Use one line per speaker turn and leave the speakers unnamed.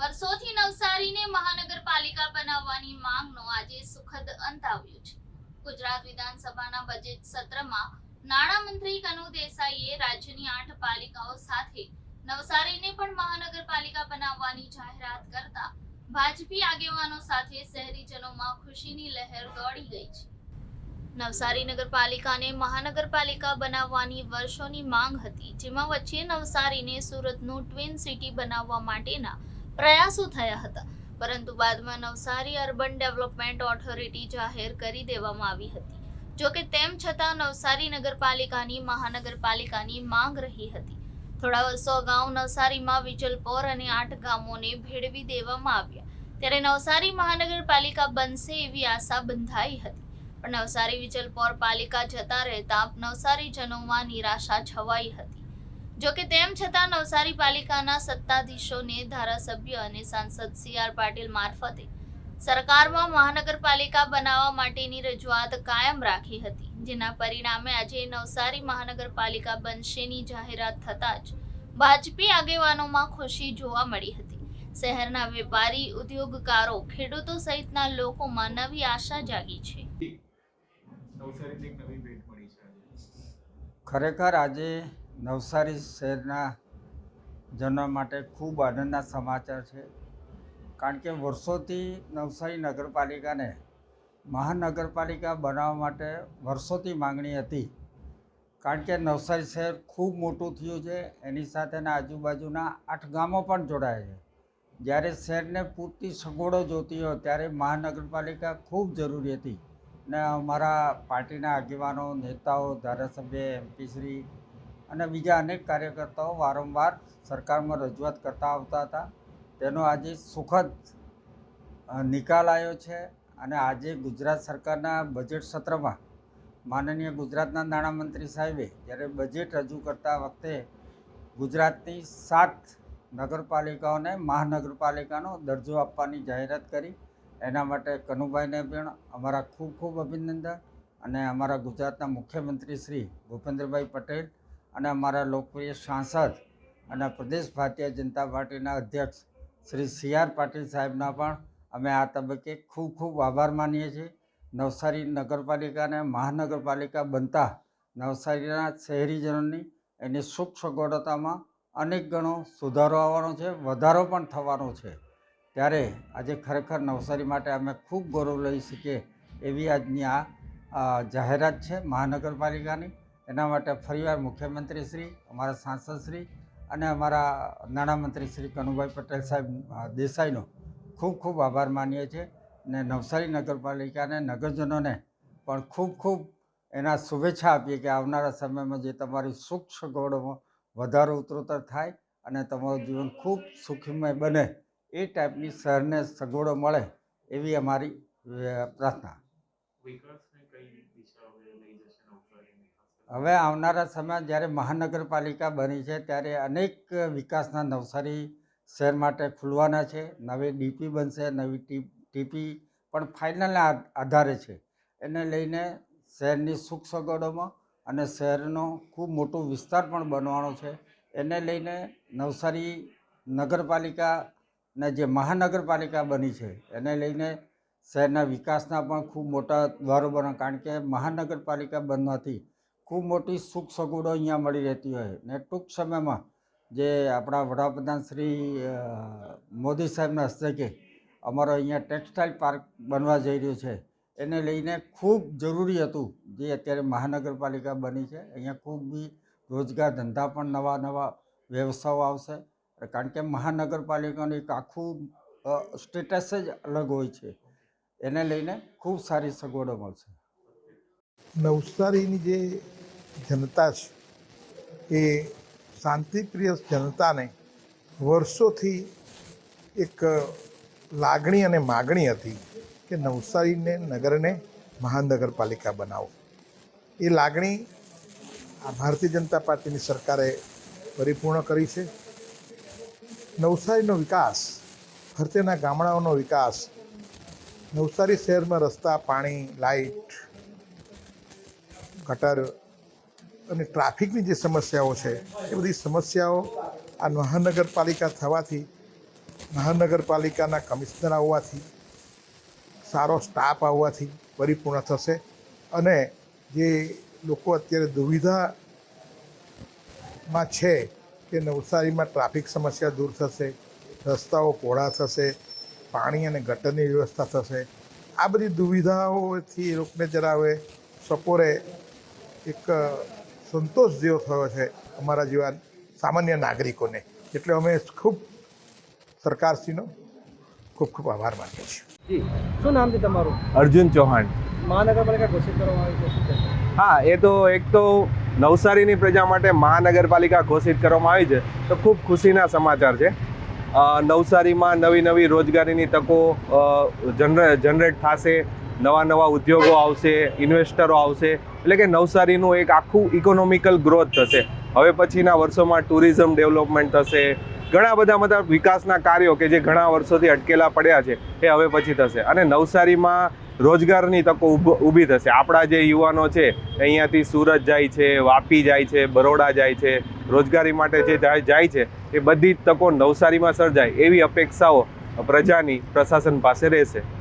વર્ષોથી નવસારીને મહાનગરપાલિકા બનાવવાની માંગનો આજે સુખદ અંત આવ્યો છે. ગુજરાત વિધાનસભાના બજેટ સત્રમાં નાણામંત્રી કનુ દેસાઈએ રાજ્યની આઠ પાલિકાઓ સાથે નવસારીને પણ મહાનગરપાલિકા બનાવવાની જાહેરાત કરતા ભાજપી આગેવાનો સાથે શહેરીજનોમાં ખુશીની લહેર દોડી ગઈ છે. નવસારી નગરપાલિકાને મહાનગરપાલિકા બનાવવાની વર્ષોની માંગ હતી, જેમાં વચ્ચે નવસારીને સુરતનું ટ્વિન સિટી બનાવવા માટેના પ્રયાસો થયા હતા, પરંતુ બાદમાં નવસારી અર્બન ડેવલપમેન્ટ ઓથોરિટી જાહેર કરી દેવામાં આવી હતી. જો કે તેમ છતાં નવસારી નગરપાલિકાની મહાનગરપાલિકાની માંગ રહી હતી. થોડા વર્ષો અગાઉ નવસારીમાં વિજલપોર અને આઠ ગામોને ભેળવી દેવામાં આવ્યા. ત્યારે નવસારી મહાનગરપાલિકા બનશે એવી આશા બંધાઈ હતી. પણ નવસારી વિજલપોર પાલિકા જતા રહેતા નવસારીજનોમાં નિરાશા છવાઈ હતી. જો કે તેમ છતાં નવસારી પાલિકાના સત્તાધીશોને ધારાસભ્ય અને સાંસદ સી આર પાટીલ મારફતે સરકારમાં મહાનગરપાલિકા બનાવવા માટેની રજૂઆત કાયમ રાખી હતી જેના પરિણામે આજે નવસારી મહાનગરપાલિકા બનશેની જાહેરાત થતાં જ ભાજપી આગેવાનોમાં ખુશી જોવા મળી હતી. શહેરના વેપારી ઉદ્યોગકારો ખેડૂતો સહિતના લોકોમાં નવી આશા જાગી છે.
નવસારીને એક નવી ભેટ મળી છે
ખરેખર આજે નવસારી શહેરના જનો માટે ખૂબ આનંદના સમાચાર છે. કારણ કે વર્ષોથી નવસારી નગરપાલિકાને મહાનગરપાલિકા બનાવવા માટે વર્ષોથી માંગણી હતી. કારણ કે નવસારી શહેર ખૂબ મોટું થયું છે. એની સાથેના આજુબાજુના આઠ ગામો પણ જોડાયા છે. જ્યારે શહેરને પૂરતી સગવડો જોતી હોય ત્યારે મહાનગરપાલિકા ખૂબ જરૂરી હતી. ને અમારા પાર્ટીના આગેવાનો, નેતાઓ, ધારાસભ્ય એમપીશ્રી અને બીજા અનેક કાર્યકર્તાઓ વારંવાર સરકારમાં રજૂઆત કરતા આવતા હતા. તેનો આજે સુખદ નિકાલ આવ્યો છે અને આજે ગુજરાત સરકારના બજેટ સત્રમાં માનનીય ગુજરાતના નાણામંત્રી સાહેબે જ્યારે બજેટ રજૂ કરતા વખતે ગુજરાતની સાત નગરપાલિકાઓને મહાનગરપાલિકાનો દરજ્જો આપવાની જાહેરાત કરી. એના માટે કનુભાઈને પણ અમારા ખૂબ ખૂબ અભિનંદન અને અમારા ગુજરાતના મુખ્યમંત્રી શ્રી ભૂપેન્દ્રભાઈ પટેલ અને અમારા લોકપ્રિય સાંસદ અને પ્રદેશ ભારતીય જનતા પાર્ટીના અધ્યક્ષ શ્રી સી આર પાટીલ સાહેબના પણ અમે આ તબક્કે ખૂબ ખૂબ આભાર માનીએ છીએ. નવસારી નગરપાલિકાને મહાનગરપાલિકા બનતા નવસારીના શહેરીજનોની એની સુખ સગવડતામાં અનેક ગણો સુધારો આવવાનો છે, વધારો પણ થવાનો છે. ત્યારે આજે ખરેખર નવસારી માટે અમે ખૂબ ગૌરવ લઈ શકીએ એવી આજની આ જાહેરાત છે મહાનગરપાલિકાની. એના માટે ફરીવાર મુખ્યમંત્રી શ્રી અમારા સાંસદ શ્રી અને અમારા નાણામંત્રી શ્રી કનુભાઈ પટેલ સાહેબ દેસાઈનો ખૂબ ખૂબ આભાર માનીએ છીએ ને નવસારી નગરપાલિકાને, નગરજનોને પણ ખૂબ ખૂબ એના શુભેચ્છા આપીએ કે આવનારા સમયમાં જે તમારી સુખ સગવડોમાં વધારો ઉત્તરોત્તર થાય અને તમારું જીવન ખૂબ સુખમય બને એ ટાઈપની શહેરને સગવડો મળે એવી અમારી પ્રાર્થના.
હવે
આવનારા સમય જ્યારે મહાનગરપાલિકા બની છે, ત્યારે અનેક વિકાસના નવસારી શહેર માટે ખુલવાના છે. નવી ડીપી બનશે, નવી ટીપી પણ ફાઇનલના આધારે છે. એને લઈને શહેરની સુખ સગવડોમાં અને શહેરનો ખૂબ મોટો વિસ્તાર પણ બનવાનો છે. એને લઈને નવસારી નગરપાલિકાને જે મહાનગરપાલિકા બની છે, એને લઈને શહેરના વિકાસના પણ ખૂબ મોટા દ્વારો બને કારણ કે મહાનગરપાલિકા બનવાથી ખૂબ મોટી સુખ સગવડો અહીંયા મળી રહેતી હોય ને ટૂંક સમયમાં જે આપણા વડાપ્રધાન શ્રી મોદી સાહેબના હસ્તકે અમારો અહીંયા ટેક્સટાઇલ પાર્ક બનવા જઈ રહ્યો છે, એને લઈને ખૂબ જરૂરી હતું, જે અત્યારે મહાનગરપાલિકા બની છે, અહીંયા ખૂબ બી રોજગાર ધંધા પણ નવા નવા વ્યવસાયો આવશે, કારણ કે મહાનગરપાલિકાનું એક આખું સ્ટેટસ જ અલગ હોય છે, એને લઈને ખૂબ સારી સગવડો મળશે.
નવસારીની જે જનતા છે. એ શાંતિપ્રિય જનતાને વર્ષોથી એક લાગણી અને માગણી હતી કે નવસારીને, નગરને મહાનગરપાલિકા બનાવો. એ લાગણી આ ભારતીય જનતા પાર્ટીની સરકારે પરિપૂર્ણ કરી છે. નવસારીનો વિકાસ, ફરતેના ગામડાઓનો વિકાસ, નવસારી શહેરમાં રસ્તા, પાણી, લાઇટ, ગટર અને ટ્રાફિકની જે સમસ્યાઓ છે, એ બધી સમસ્યાઓ આ મહાનગરપાલિકા થવાથી, મહાનગરપાલિકાના કમિશનર આવવાથી, સારો સ્ટાફ આવવાથી પરિપૂર્ણ થશે. અને જે લોકો અત્યારે દુવિધામાં છે કે નવસારીમાં ટ્રાફિક સમસ્યા દૂર થશે, રસ્તાઓ પહોળા થશે, પાણી અને ગટરની વ્યવસ્થા થશે, આ બધી દુવિધાઓથી એ લોકોને જરા હવે સપોરે એક સંતોષ જેવો થયો છે અમારા જેવા સામાન્ય નાગરિકોને. એટલે અમે ખૂબ સરકારશ્રીનો ખૂબ ખૂબ આભાર માનીએ છીએ.
જી શું નામ છે તમારું?
અર્જુન ચૌહાણ.
મહાનગરપાલિકા ઘોષિત કરવામાં આવી છે
હા એ તો એક તો નવસારીની પ્રજા માટે મહાનગરપાલિકા ઘોષિત કરવામાં આવી છે તો ખૂબ ખુશીના સમાચાર છે. નવસારીમાં નવી નવી રોજગારીની તકો જનરેટ થશે નવા નવા ઉદ્યોગો આવશે ઇન્વેસ્ટરો આવશે. એટલે કે નવસારીનું એક આખું ઇકોનોમિકલ ગ્રોથ થશે. હવે પછીના વર્ષોમાં ટુરિઝમ ડેવલપમેન્ટ થશે. ઘણા બધા બધા વિકાસના કાર્યો કે જે ઘણા વર્ષોથી અટકેલા પડ્યા છે, એ હવે પછી થશે. અને નવસારીમાં રોજગારની તકો ઊભ- થશે. આપણા જે યુવાનો છે, અહીંયાથી સુરત જાય છે, વાપી જાય છે, બરોડા જાય છે, રોજગારી માટે જે જાય છે, એ બધી જ તકો નવસારીમાં સર્જાય એવી અપેક્ષાઓ પ્રજાની પ્રશાસન પાસે રહેશે.